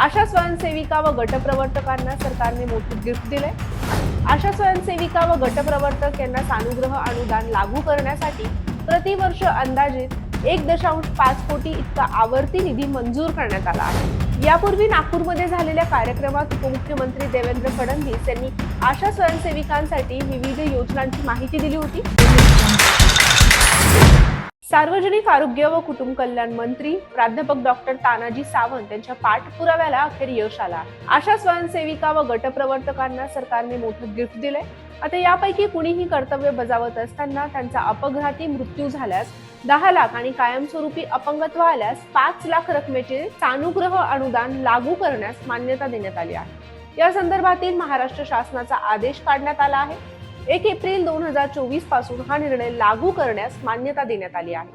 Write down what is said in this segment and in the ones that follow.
आशा स्वयंसेविका व गटप्रवर्तकांना सरकारने मोठे गिफ्ट दिले आशा स्वयंसेविका व गटप्रवर्तक यांना सानुग्रह अनुदान लागू करण्यासाठी प्रतिवर्ष अंदाजित एक दशांश पाच कोटी इतका आवर्ती निधी मंजूर करण्यात आला आहे. यापूर्वी नागपूरमध्ये झालेल्या कार्यक्रमात उपमुख्यमंत्री देवेंद्र फडणवीस यांनी आशा स्वयंसेविकांसाठी विविध योजनांची माहिती दिली होती. सार्वजनिक आरोग्य व कुटुंब कल्याण मंत्री प्राध्यापक डॉक्टर तानाजी सावंत यांच्या पाठपुराव्याला अखेर यश आला. आशा स्वयंसेविका व गटप्रवर्तकांना सरकारने मोठं गिफ्ट दिलंय. आता यापैकी कुणीही कर्तव्य बजावत असताना त्यांचा अपघाती मृत्यू झाल्यास दहा लाख आणि कायमस्वरूपी अपंगत्व आल्यास पाच लाख रकमेचे सानुग्रह अनुदान लागू करण्यास मान्यता देण्यात आली आहे. या संदर्भातील महाराष्ट्र शासनाचा आदेश काढण्यात आला आहे. एक एप्रिल दोन हजार चोवीसपासून हा निर्णय लागू करण्यास मान्यता देण्यात आली आहे.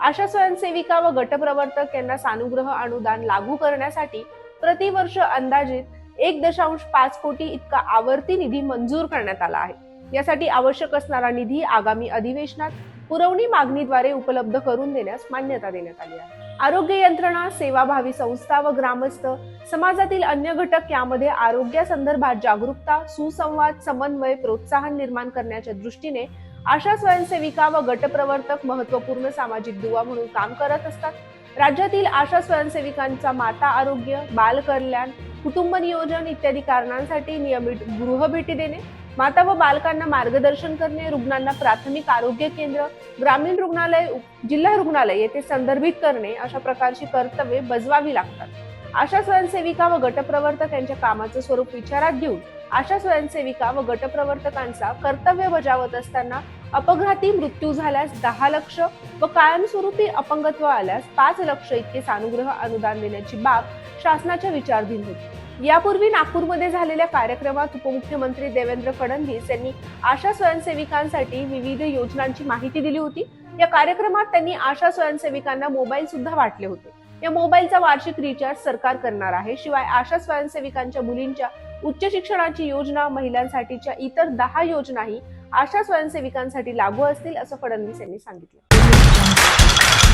आशा स्वयंसेविका व गटप्रवर्तक यांना सानुग्रह अनुदान लागू करण्यासाठी प्रतिवर्ष अंदाजित एक दशांश पाच कोटी इतका आवर्ती निधी मंजूर करण्यात आला आहे. यासाठी आवश्यक असणारा निधी आगामी अधिवेशनात पुरवणी मागणीद्वारे उपलब्ध करून देण्यास मान्यता देण्यात आली आहे. आरोग्य यंत्रणा सेवाभावी संस्था व ग्रामस्थ समाजातील अन्य घटक यामध्ये आरोग्यासंदर्भात जागरूकता सुसंवाद समन्वय प्रोत्साहन निर्माण करण्याच्या दृष्टीने आशा स्वयंसेविका व गटप्रवर्तक महत्त्वपूर्ण सामाजिक दुवा म्हणून काम करत असतात. राज्यातील आशा स्वयंसेविकांचा माता आरोग्य बाल कल्याण कुटुंब नियोजन इत्यादी कारणांसाठी नियमित गृहभेटी देणे माता व बालकांना मार्गदर्शन करणे रुग्णांना प्राथमिक आरोग्य केंद्र ग्रामीण रुग्णालय जिल्हा रुग्णालय येथे संदर्भित करणे अशा प्रकारची कर्तव्ये बजवावी लागतात. आशा स्वयंसेविका व गटप्रवर्तक यांच्या कामाचं स्वरूप विचारात घेऊन आशा स्वयंसेविका व गटप्रवर्तकांचा कर्तव्य बजावत असताना अपघाती मृत्यू झाल्यास दहा लक्ष व कायमस्वरूपी अपंगत्व आल्यास पाच लक्ष इतके सानुग्रह अनुदान देण्याची बाब शासनाच्या विचारधीन होती. यापूर्वी नागपूरमध्ये झालेल्या कार्यक्रमात उपमुख्यमंत्री देवेंद्र फडणवीस यांनी आशा स्वयंसेविकांसाठी विविध योजनांची माहिती दिली होती. या कार्यक्रमात त्यांनी आशा स्वयंसेविकांना मोबाईल सुद्धा वाटले होते. या मोबाईलचा वार्षिक रिचार्ज सरकार करणार आहे. शिवाय आशा स्वयंसेविकांच्या मुलींच्या उच्च शिक्षणाची योजना महिलांसाठीच्या इतर दहा योजनाही आशा स्वयंसेविकांसाठी लागू असतील असं फडणवीस यांनी सांगितलं.